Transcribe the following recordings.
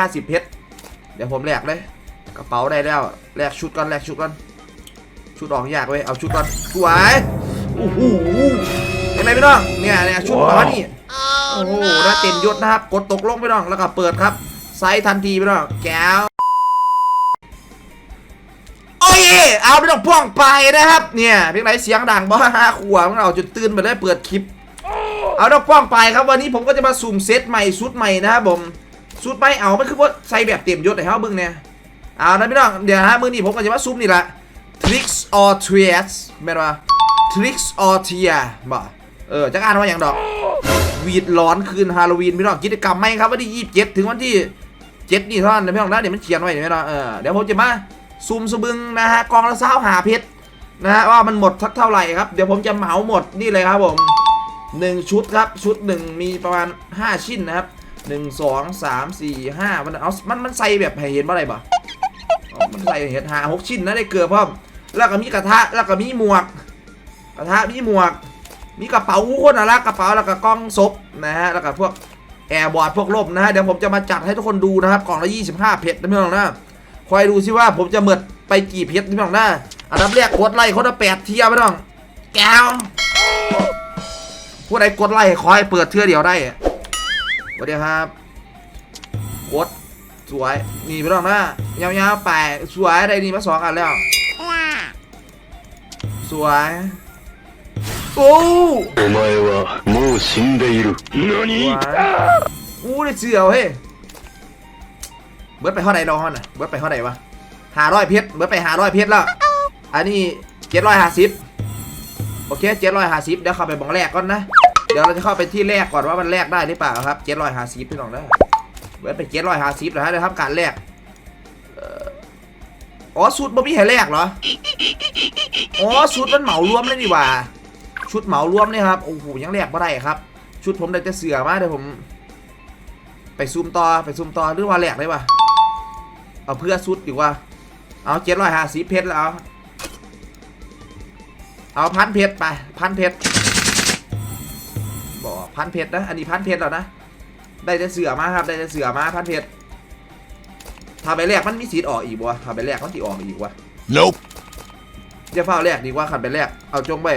ห้าสิบเพชร เดี๋ยวผมแลกเลย กระเป๋าได้แล้วแลกชุดก่อนแลกชุดก่อน ชุดออกยากเว้ย เอาชุดก่อนสวยโอ้โหเห็นไหมพี่น้อง เนี่ยเนี่ยชุดประมานี้โอ้โหแล้วเต็มยศนะครับ กดตกลงพี่น้อง แล้วก็เปิดครับ ไซส์ทันทีพี่น้อง แก้วโอ้ย เอาพี่น้องพ่วงไปนะครับ เนี่ยเพียงไรเสียงดังบ้าห้าขวบเราจุดตื่นไปเลยเปิดคลิป เอาดอกป้องไปครับวันนี้ผมก็จะมาสุ่มเซตใหม่ชุดใหม่นะครับผม ชุดใหม่เอามันคือว่าใส่แบบเต็มยศเลยครับเบิ้งเนี่ยเอานะพี่น้องเดี๋ยวฮะมือนี้ผมก็จะมาซุ่มนี่ละ tricks or treats แม่นว่า tricks or tear บ่เออจะอ่านว่าอย่างดอกวีดร้อนคืนฮาโลวีนพี่น้องกิจกรรมไหมครับวันที่27ถึงวันที่7นี่เท่านั้นพี่น้องนะเดี๋ยวมันเขียนไว้เดี๋ยวพี่น้องเออเดี๋ยวผมจะมาซุมสบึงนะฮะกองละเศร้าหาเพชรนะฮะว่ามันหมดทักเท่าไหร่ครับเดี๋ยวผมจะเหมาหมดนี่เลยครับผมหนึ่งชุดครับชุดหนึ่งมีประมาณ5ชิ้นนะครับ หนึ่งสองสามสี่ห้ามันเอามันมันใส่แบบเห็นว่อะไรบ่มันใส่เห็นหาหกชิ้นนะได้เกลือเพิ่มแล้วก็มีกระทะแล้วก็มีหมวก กระทะมีหมวก มีกระเป๋าคนน่ะละกระเป๋าแล้วก็กล้องซบนะฮะแล้วก็พวกแอร์บอร์ดพวกร่มนะฮะเดี๋ยวผมจะมาจัดให้ทุกคนดูนะครับกล่องละ25เพชรนะพี่น้องนะคอยดูสิว่าผมจะเมิดไปกี่เพชรนะพี่น้องนะอันดับแรกกดไลค์คนละแปดเทียร์พี่น้องแก้วผู้ใดกดไลค์ขอให้เปิดเทือเดียวได้ วัสดีครับ กด สวย นี่พี่น้องนะยาวๆไปสวยได้นี่มาสองอันแล้ว สวย โอ้ お前はもう死んでいる。 สวยอู้ได้เสือเฮ้ยเบิร์ดไปเท่าไหร่รอฮอนอ่ะเบิร์ดไปเท่าไหร่วะหาร้อยเพชรเบิร์ดไปหาร้อยเพชรแล้ว อันนี้เจ็ดร้อยห้าสิบโอเคเจ็ดร้อยห้าสิบเดี๋ยวเข้าไปบังแรกก่อนนะ เดี๋ยวเราจะเข้าไปที่แรกก่อนว่ามันแรกได้หรือเปล่าครับเจ็ดร้อยหาสิบพี่น้องนะเบิร์ดไปเจ็ดร้อยหาสิบนะฮะเดี๋ยวทำการแรกอ๋อสูตรบ่มีให้แรกเหรอ อ๋อชุดมันเหมารวมเลยนี่ว่า ชุดเหมารวมเนี่ยครับ โอ้โหยังแรกไม่ได้ครับ ชุดผมได้จะเสือมาเดี๋ยวผม ไปซูมต่อไปซูมต่อหรือว่าแหลกได้ปะเอาเพื่อชุดดีกว่า เอาเจ็ดร้อยห้าสิบเพชรแล้ว เอาเอาพันเพชรไปพันเพชร พันเพชรนะ อันนี้พันเพชรแล้วนะ ได้จะเสือมาครับ ได้จะเสือมาพันเพชรถ้าไปแรกมันมีสีออกอีกวะถ้าไปแรกมันสีออกอีกวะ Nope. จะเฝ้าแรกดีกว่าขันไปแรก เอาจงไป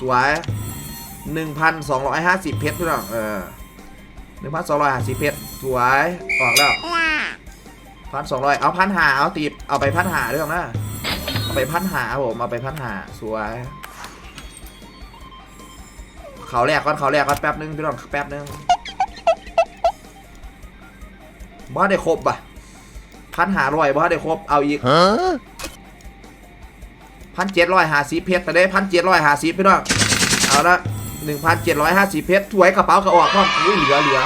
สวยหนึ่งพันสองร้อยห้าสิบเพชรพี่น้อง เออหนึ่งพันสองร้อยห้าสิบเพชร สวย ออกแล้วพันสองร้อยเอาพันหาเอาตีบเอาไปพันหาด้วยนะ เอาไปพันหาครับผม เอาไปพันหาสวย เขาแรกก่อนเขาแรกก่อนแป๊บนึงพี่น้องแป๊บนึงบ้าได้ครบป่ะพันหาร้อยบ้าได้ครบเอาอีก Huh? พันเจ็ดร้อยห้าสิบเพชรแต่ได้พันเจ็ดร้อยห้าสิบพี่น้องเอาละหนึ่งพันเจ็ดร้อยห้าสิบเพชรถวยกระเป๋ากระออกพ่อมอุ้ยเหลือเหลือ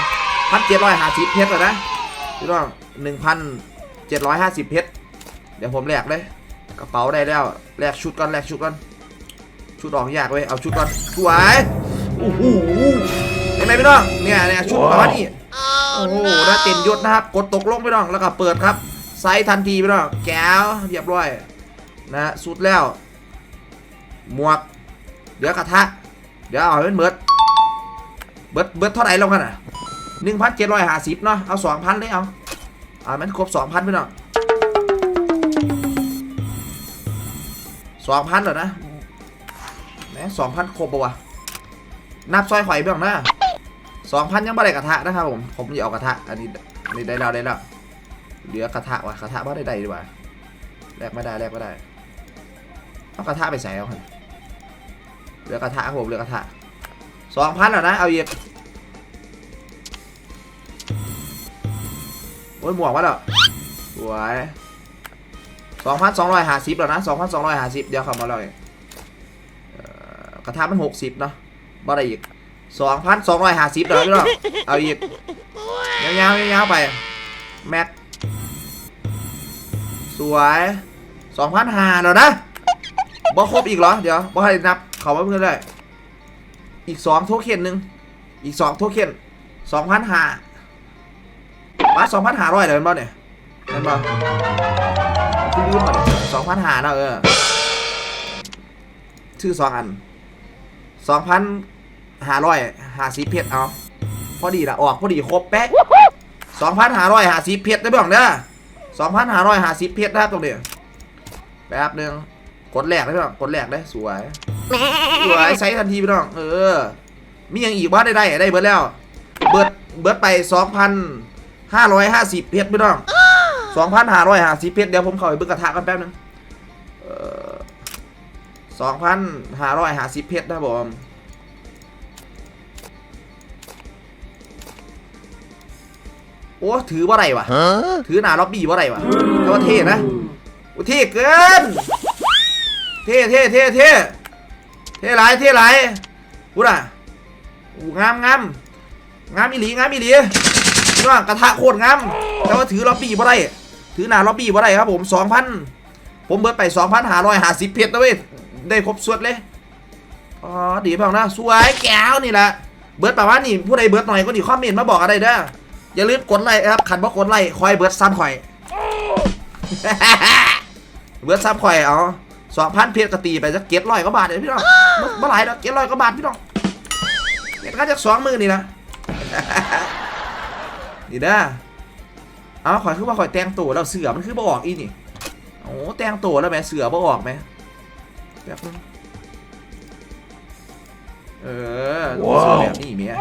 พันเจ็ดร้อยห้าสิบเพชรแล้วนะพี่น้องหนึ่งพันเจ็ดร้อยห้าสิบเพชรเดี๋ยวผมแลกเลย กระเป๋าได้แล้วแลกชุดก่อนแลกชุดก่อนชุดออกยากเว้ยเอาชุดก่อนสวย โอ้โหเห็นไหมพี่น้องเนี่ยเนี่ยชุดประมาณนี้โอ้โหแล้วเต็มยศนะครับกดตกลงพี่น้องแล้วก็เปิดครับไซส์ทันทีพี่น้องแก้วเรียบร้อยนะฮะสุดแล้ว หมวก เดี๋ยวกระทะ เดี๋ยวเอาให้มันเบิดเบิดเบิดเท่าไหร่ลงกันอะหนึ่งพันเจ็ดร้อยห้าสิบเนาะเอาสองพันเลยเอาเอามันครบสองพันไปเนาะสองพันเหรอนะแหมสองพันครบปะวะ นับซอยหอยไปหรอกนะสองพันยังไม่ได้กระทะนะครับผม ผมจะเอากระทะ อันนี้ อันนี้ได้แล้วได้แล้ว เหลือกระทะวะกระทะว่ได้ได้ดีกว่าแลกไม่ได้แลกไม่ได้ เอากระทะไปใส่เอาครับเหลือกระทะครับผมเหลือกระทะสองพันแล้วนะ เอาอีกโอ้ยหมวกมาแล้วสวยสองพันสองร้อยห้าสิบแล้วนะสองพันสองร้อยห้าสิบเดี๋ยวเข้ามาเลยกระทะมันหกสิบเนาะ บ่ได้อีกสองพันสองร้อยห้าสิบแล้วพี่น้องเอาอีกยาวๆยาวๆไปแม็กสวยสองพันหาแล้วนะบ่ครบอีกเหรอ เดี๋ยวบ่ให้นับเขามาเพื่อนได้อีกสองโทเค็นหนึ่งอีกสองโทเค็นสองพันหามาสองพันหาร้อยเลยเป็นบ่เนี่ยเป็นบ่ที่ลืมมาเนี่ยสองพันหาแล้วเออชื่อสองอันสองพัน หาร้อยหาสีเพชรเอาพอดีละออกพอดีครบแป๊ะสองพันหาร้อยหาสีเพชรได้บ้างเด้ะสองพันหาร้อยหาสีเพชรนะครัตรงนี้แป๊บนึงกดแหลกได้บ้างกดแหลกได้สวยสวยใช้ทันทีพี่น้องเออมียังอีกว่าได้ได้ได้เบิร์ดแล้ว เบิร์ดเบิร์ดไปสองพันห้าร้อยห้าสิบเพชรพี่น้องสองพันห้าร้อยห้าสิบเพชรเดี๋ยวผมเข้าไปเบึกกระทะกันแป๊บหนึ่งสองพันห้าร้อยห้าสิบเพชรนะผม อ้ถือว่าไรวะถือหนาล็อบบี้ว่าไรวะแต่ว่าเท่นะโอ้เท่เกินเท่เท่เท่เท่เท่หลายเท่หลายพูดอะอู้งามงามงามอีหลีงามอีหลีนี่ว่ากระทะโคตรงามแต่ว่าถือล็อบบี้บ่ได้ถือหนาล็อบบี้บ่ได้ครับผมสองพันผมเบิดไปสองพันห้าร้อยห้าสิบเพชรนะเว้ยได้ครบสวดเลยอ๋อดีเปล่านะสวยแก้วนี่แหละเบิร์ดประมาณนี้ผู้ใดเบิร์ดหน่อยก็ดีคอมเมนต์มาบอกอะไรเด้อ อย่าลืมกดไลค์ครับขันบ่กดไลค์คอยเบิร์ดซ้ำข่อย เบิร์ดซ้ำข่อยเอาสองพันเพชรกตีไปจะเก็ตร้อยกว่าบาทเลยพี่น้องบ่บ่หลายดอกเก็ตร้อยกว่าบาทพี่น้องเก็ตก็จะสองหมื่นนี่นะนี่นะเอาข่อยคือว่าข่อยแต่งตัวแล้วเสือมันคือบ่ออกอีนี่โอ้แต่งตัวแล้วแหมเสือบ่ออกไหมแป๊บนึงเออต้องเสือแบบนี้เมีย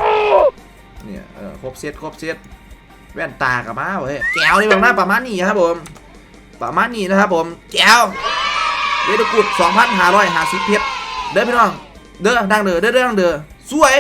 เนี่ยเออครบเซตครบเซต แว่นตากับมาเว้ยแก้วนี่บางหน้าประมาณนี้ครับผม ประมาณนี้นะครับผมแก้วเวดกุด2,550เพชรเด้อพี่น้อง เด้อดังเด้อเด้อเด้อดังเด้อสวย